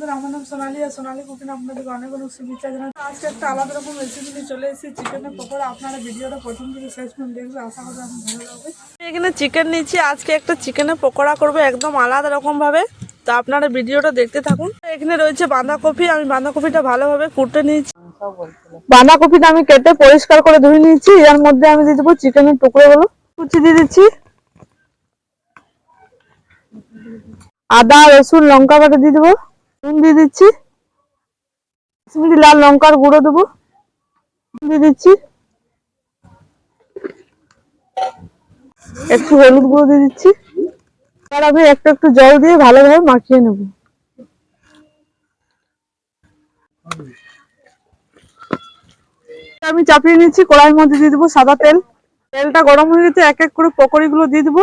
বন্ধুরা, আমার নাম সোনালি আর সোনালি কুকিং আপনাদেরকে অনেক অনেক শুভেচ্ছা জানাই আজকে একটা আলাদা রকম রেসিপি নিয়ে চলে এসেছি চিকেনের পকোড়া। আপনারা ভিডিওটা প্রথম থেকে শেষ পর্যন্ত দেখবে আশা করি আমার ভালো লাগবে। এখানে চিকেন নিচ্ছি আজকে একটা চিকেনের পকোড়া করব একদম আলাদা রকম ভাবে। তো আপনারা ভিডিওটা দেখতে থাকুন। এখানে রয়েছে বাঁধাকপি, আমি বাঁধাকপিটা ভালোভাবে কুটে নিয়েছি। বাঁধাকপিটা আমি কেটে পরিষ্কার করে ধুয়ে নিয়েছি, এর মধ্যে আমি দিয়ে দেবো চিকেনের টুকরোগুলো। কুচি দিয়ে দিচ্ছি। আদা, রসুন, লঙ্কা বাটা দিয়ে দেবো। নুন দিয়ে দিচ্ছি। কাশ্মীরি লাল লঙ্কার গুঁড়ো দেবো। দিয়ে দিচ্ছি। একটু হলুদ গুঁড়ো দিয়ে দিচ্ছি। আর আমি একটু একটু জল দিয়ে ভালোভাবে মাখিয়ে নেব। আমি চাপিয়ে নিচ্ছি কড়াইয়ের মধ্যে দিয়ে দেবো সাদা তেল। তেলটা গরম হয়ে গেছে, এক এক করে পকোড়ি গুলো দিয়ে দেবো।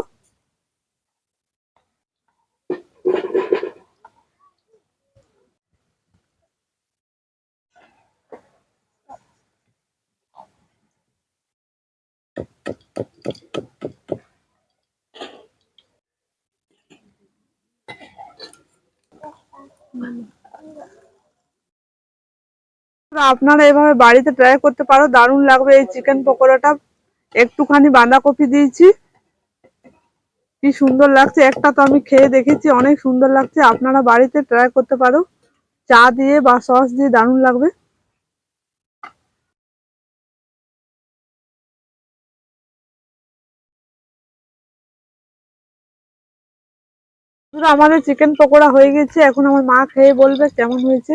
আপনারা এভাবে বাড়িতে ট্রাই করতে পারো, দারুণ লাগবে এই চিকেন পকোড়াটা। একটুখানি বাঁধাকপি দিয়েছি। কি সুন্দর লাগছে, একটা তো আমি খেয়ে দেখেছি, অনেক সুন্দর লাগছে। আপনারা বাড়িতে ট্রাই করতে পারো। চা দিয়ে বা সস দিয়ে দারুণ লাগবে। আমাদের চিকেন পকোড়া হয়ে গেছে এখন আমার মা খেয়ে বলবে কেমন হয়েছে।